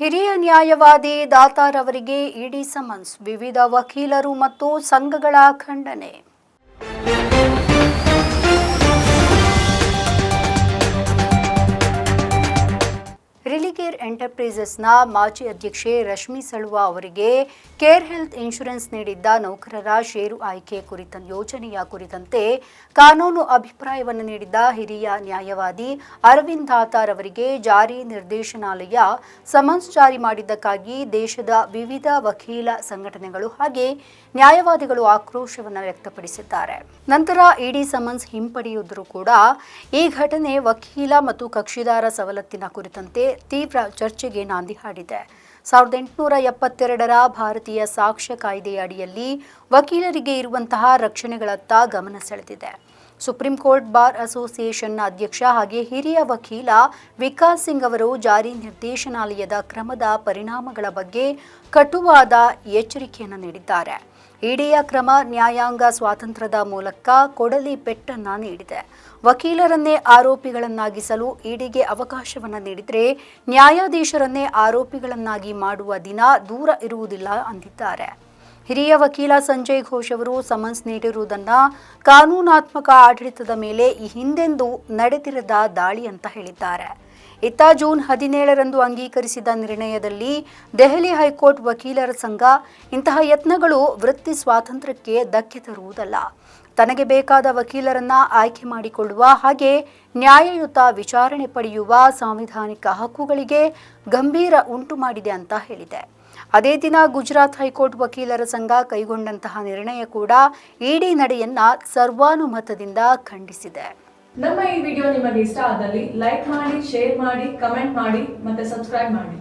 ಹಿರಿಯ ನ್ಯಾಯವಾದಿ ದಾತಾರ್ ಅವರಿಗೆ ಇಡಿ ಸಮನ್ಸ್ ವಿವಿಧ ವಕೀಲರು ಮತ್ತು ಸಂಘಗಳ ಖಂಡನೆ. ಎಂಟರ್ಪ್ರೈಸಸ್ನ ಮಾಜಿ ಅಧ್ಯಕ್ಷೆ ರಶ್ಮಿ ಸಳುವ ಅವರಿಗೆ ಕೇರ್ ಹೆಲ್ತ್ ಇನ್ಶೂರೆನ್ಸ್ ನೀಡಿದ್ದ ನೌಕರರ ಷೇರು ಆಯ್ಕೆ ಕುರಿತ ಯೋಜನೆಯ ಕುರಿತಂತೆ ಕಾನೂನು ಅಭಿಪ್ರಾಯವನ್ನು ನೀಡಿದ್ದ ಹಿರಿಯ ನ್ಯಾಯವಾದಿ ಅರವಿಂದ್ ದಾತಾರ್ ಅವರಿಗೆ ಜಾರಿ ನಿರ್ದೇಶನಾಲಯ ಸಮನ್ಸ್ ಜಾರಿ ಮಾಡಿದ್ದಕ್ಕಾಗಿ ದೇಶದ ವಿವಿಧ ವಕೀಲ ಸಂಘಟನೆಗಳು ಹಾಗೆ ನ್ಯಾಯವಾದಿಗಳು ಆಕ್ರೋಶವನ್ನು ವ್ಯಕ್ತಪಡಿಸಿದ್ದಾರೆ. ನಂತರ ಇಡಿ ಸಮನ್ಸ್ ಹಿಂಪಡೆಯುವುದರೂ ಕೂಡ ಈ ಘಟನೆ ವಕೀಲ ಮತ್ತು ಕಕ್ಷಿದಾರ ಸವಲತ್ತಿನ ಕುರಿತಂತೆ ತೀವ್ರ ಚರ್ಚೆಗೆ ನಾಂದಿ ಹಾಡಿದೆ. ಸಾವಿರದ ಎಂಟುನೂರ ಎಪ್ಪತ್ತೆರಡರ ಭಾರತೀಯ ಸಾಕ್ಷ್ಯ ಕಾಯ್ದೆಯ ಅಡಿಯಲ್ಲಿ ವಕೀಲರಿಗೆ ಇರುವಂತಹ ರಕ್ಷಣೆಗಳತ್ತ ಗಮನ ಸೆಳೆದಿದೆ. ಸುಪ್ರೀಂ ಕೋರ್ಟ್ ಬಾರ್ ಅಸೋಸಿಯೇಷನ್ನ ಅಧ್ಯಕ್ಷ ಹಾಗೆ ಹಿರಿಯ ವಕೀಲ ವಿಕಾಸ್ ಸಿಂಗ್ ಅವರು ಜಾರಿ ನಿರ್ದೇಶನಾಲಯದ ಕ್ರಮದ ಪರಿಣಾಮಗಳ ಬಗ್ಗೆ ಕಟುವಾದ ಎಚ್ಚರಿಕೆಯನ್ನು ನೀಡಿದ್ದಾರೆ. ಇಡಿಯ ಕ್ರಮ ನ್ಯಾಯಾಂಗ ಸ್ವಾತಂತ್ರ್ಯದ ಮೂಲಕ ಕೊಡಲಿ ಪೆಟ್ಟನ್ನು ನೀಡಿದೆ. ವಕೀಲರನ್ನೇ ಆರೋಪಿಗಳನ್ನಾಗಿಸಲು ಇಡಿಗೆ ಅವಕಾಶವನ್ನು ನೀಡಿದರೆ ನ್ಯಾಯಾಧೀಶರನ್ನೇ ಆರೋಪಿಗಳನ್ನಾಗಿ ಮಾಡುವ ದಿನ ದೂರ ಇರುವುದಿಲ್ಲ ಅಂದಿದ್ದಾರೆ. ಹಿರಿಯ ವಕೀಲ ಸಂಜಯ್ ಘೋಷ್ ಅವರು ಸಮನ್ಸ್ ನೀಡಿರುವುದನ್ನ ಕಾನೂನಾತ್ಮಕ ಆಡಳಿತದ ಮೇಲೆ ಈ ಹಿಂದೆಂದು ನಡೆದಿರದ ದಾಳಿ ಅಂತ ಹೇಳಿದ್ದಾರೆ. ಇತ್ತ ಜೂನ್ ಹದಿನೇಳರಂದು ಅಂಗೀಕರಿಸಿದ ನಿರ್ಣಯದಲ್ಲಿ ದೆಹಲಿ ಹೈಕೋರ್ಟ್ ವಕೀಲರ ಸಂಘ ಇಂತಹ ಯತ್ನಗಳು ವೃತ್ತಿ ಸ್ವಾತಂತ್ರ್ಯಕ್ಕೆ ಧಕ್ಕೆ ತರುವುದಲ್ಲ. ತನಗೆ ಬೇಕಾದ ವಕೀಲರನ್ನ ಆಯ್ಕೆ ಮಾಡಿಕೊಳ್ಳುವ ಹಾಗೆ ನ್ಯಾಯಯುತ ವಿಚಾರಣೆ ಪಡೆಯುವ ಸಾಂವಿಧಾನಿಕ ಹಕ್ಕುಗಳಿಗೆ ಗಂಭೀರ ಉಂಟು ಮಾಡಿದೆ ಅಂತ ಹೇಳಿದೆ. ಅದೇ ದಿನ ಗುಜರಾತ್ ಹೈಕೋರ್ಟ್ ವಕೀಲರ ಸಂಘ ಕೈಗೊಂಡಂತಹ ನಿರ್ಣಯ ಕೂಡ ಇಡಿ ನಡೆಯನ್ನ ಸರ್ವಾನುಮತದಿಂದ ಖಂಡಿಸಿದೆ. ನಮ್ಮ ಈ ವಿಡಿಯೋ ನಿಮಗೆ ಇಷ್ಟ ಆದಲ್ಲಿ ಲೈಕ್ ಮಾಡಿ, ಶೇರ್ ಮಾಡಿ, ಕಮೆಂಟ್ ಮಾಡಿ ಮತ್ತೆ ಸಬ್ಸ್ಕ್ರೈಬ್ ಮಾಡಿ.